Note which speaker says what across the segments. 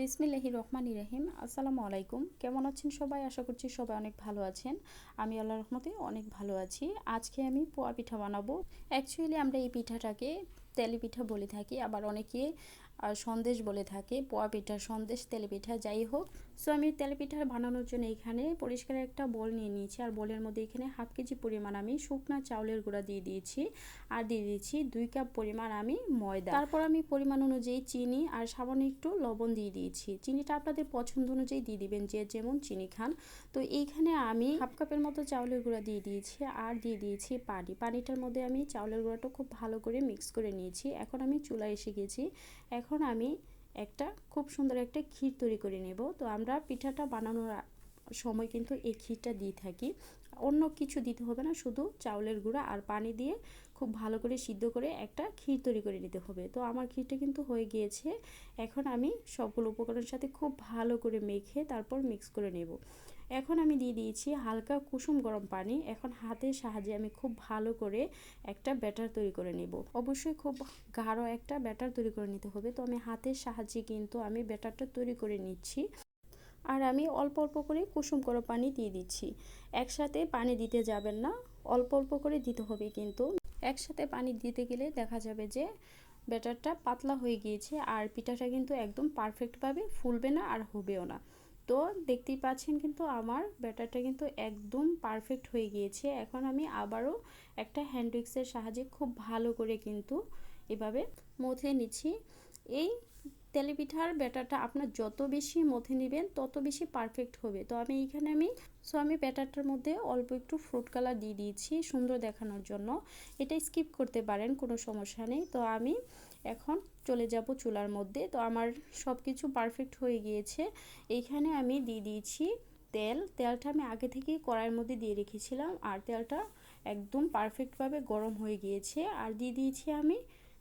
Speaker 1: বিসমিল্লাহি রহমান রহিম। আসসালামু আলাইকুম। কেমন আছেন সবাই? আশা করছি সবাই অনেক ভালো আছেন। আমি আল্লাহ রহমতে অনেক ভালো আছি। আজকে আমি পোয়া পিঠা বানাবো। অ্যাকচুয়ালি আমরা এই পিঠাটাকে তেলি পিঠা বলে থাকি, আবার অনেকে সন্দেশ বলে থাকে, পোয়া পিঠা, সন্দেশ তেলে পিঠা, যাই হোক। সো আমি তেলে পিঠা বানানোর জন্য এখানে পরিষ্কার একটা বল নিয়ে নিয়েছি। আর বলের মধ্যে এখানে হাফ কেজি পরিমাণ আমি শুকনা চাউলের গুঁড়া দিয়ে দিয়েছি। আর দিয়ে দিয়েছি দুই কাপ পরিমাণ আমি ময়দা। তারপর আমি পরিমাণ অনুযায়ী চিনি আর সামান্য একটু লবণ দিয়ে দিয়েছি। চিনিটা আপনাদের পছন্দ অনুযায়ী দিয়ে দিবেন, যে যেমন চিনি খান। তো এইখানে আমি হাফ কাপের মতো চাউলের গুঁড়া দিয়ে দিয়েছি আর দিয়ে দিয়েছি পানি। পানিটার মধ্যে আমি চাউলের গুঁড়াটা খুব ভালো করে মিক্স করে নিয়েছি। এখন আমি চুলা এসে গেছি। এখন আমি একটা খুব সুন্দর একটা ক্ষীর তৈরি করে নেব। তো আমরা পিঠাটা বানানোর সময় কিন্তু এই ক্ষীরটা দিয়ে থাকি। অন্য কিছু দিতে হবে না, শুধু চাউলের গুঁড়া আর পানি দিয়ে খুব ভালো করে সিদ্ধ করে একটা ক্ষীর তৈরি করে নিতে হবে। তো আমার ক্ষীরটা কিন্তু হয়ে গিয়েছে। এখন আমি সবগুলো উপকরণের সাথে খুব ভালো করে মেখে তারপর মিক্স করে নেব। এখন আমি দিয়ে দিয়েছি হালকা কুসুম গরম পানি। এখন হাতের সাহায্যে আমি খুব ভালো করে একটা ব্যাটার তৈরি করে নেব। অবশ্যই খুব গাঢ় একটা ব্যাটার তৈরি করে নিতে হবে। তো আমি হাতের সাহায্যে কিন্তু আমি ব্যাটারটা তৈরি করে নিচ্ছি। আর আমি অল্প অল্প করে কুসুম গরম পানি দিয়ে দিচ্ছি। একসাথে পানি দিতে যাবেন না, অল্প অল্প করে দিতে হবে কিন্তু। একসাথে পানি দিতে গেলে দেখা যাবে যে ব্যাটারটা পাতলা হয়ে গিয়েছে আর পিঠাটা কিন্তু একদম পারফেক্টভাবে ফুলবে না আর হবেও না। তো দেখতেই পাচ্ছেন কিন্তু আমার ব্যাটারটা কিন্তু একদম পারফেক্ট হয়ে গিয়েছে। এখন আমি আবারও একটা হ্যান্ড উইক্সের সাহায্যে খুব ভালো করে কিন্তু এভাবে মথে নিচ্ছি। এই তেলে পিঠার ব্যাটারটা আপনার যত বেশি মথে নেবেন, তত বেশি পারফেক্ট হবে। তো আমি এইখানে আমি সো আমি ব্যাটারটার মধ্যে অল্প একটু ফ্রুট কালার দিয়ে দিয়েছি সুন্দর দেখানোর জন্য। এটা স্কিপ করতে পারেন, কোনো সমস্যা নেই। তো আমি এখন চলে যাব চুলার মধ্যে। তো আমার সব কিছু পারফেক্ট হয়ে গিয়েছে। এইখানে আমি দিয়ে দিয়েছি তেল। তেলটা আমি আগে থেকেই কড়াইয়ের মধ্যে দিয়ে রেখেছিলাম। আর তেলটা একদম পারফেক্টভাবে গরম হয়ে গিয়েছে। আর দিয়ে দিয়েছি আমি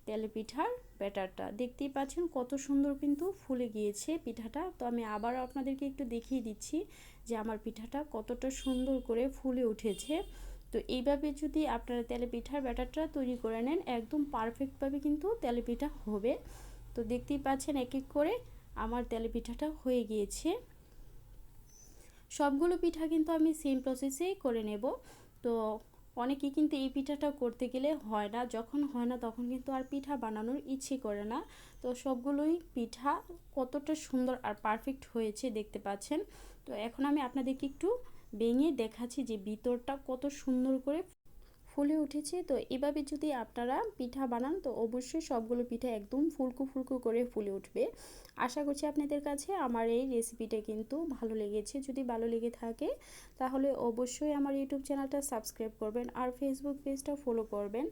Speaker 1: তেলে পিঠার ব্যাটারটা। দেখতেই পাচ্ছেন কত সুন্দর কিন্তু ফুলে গিয়েছে পিঠাটা। তো আমি আবারও আপনাদেরকে একটু দেখিয়ে দিচ্ছি যে আমার পিঠাটা কতটা সুন্দর করে ফুলে উঠেছে। তো এইভাবে যদি আপনারা তেলে পিঠার ব্যাটারটা তৈরি করে নেন, একদম পারফেক্টভাবে কিন্তু তেলে পিঠা হবে। তো দেখতেই পাচ্ছেন এক এক করে আমার তেলে পিঠাটা হয়ে গিয়েছে। সবগুলো পিঠা কিন্তু আমি সেম প্রসেসেই করে নেব। তো অনেকেই কিন্তু এই পিঠাটা করতে গেলে হয় না, যখন হয় না তখন কিন্তু আর পিঠা বানানোর ইচ্ছে করে না। তো সবগুলোই পিঠা কতটা সুন্দর আর পারফেক্ট হয়েছে দেখতে পাচ্ছেন। তো এখন আমি আপনাদেরকে একটু ভেঙে দেখাচ্ছি যে ভিতরটা কত সুন্দর করে ফুলে উঠেছে। তো এভাবে যদি আপনারা পিঠা বানান, তো অবশ্যই সবগুলো পিঠা একদম ফুলকু ফুলকু করে ফুলে উঠবে। আশা করছি আপনাদের কাছে আমার এই রেসিপিটা কিন্তু ভালো লেগেছে। যদি ভালো লেগে থাকে, তাহলে অবশ্যই আমার ইউটিউব চ্যানেলটা সাবস্ক্রাইব করবেন আর ফেসবুক পেজটা ফলো করবেন।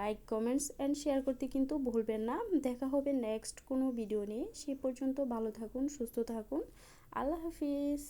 Speaker 1: লাইক কমেন্টস অ্যান্ড শেয়ার করতে কিন্তু ভুলবেন না। দেখা হবে নেক্সট কোনো ভিডিও নিয়ে। সে পর্যন্ত ভালো থাকুন, সুস্থ থাকুন। আল্লাহ হাফিজ।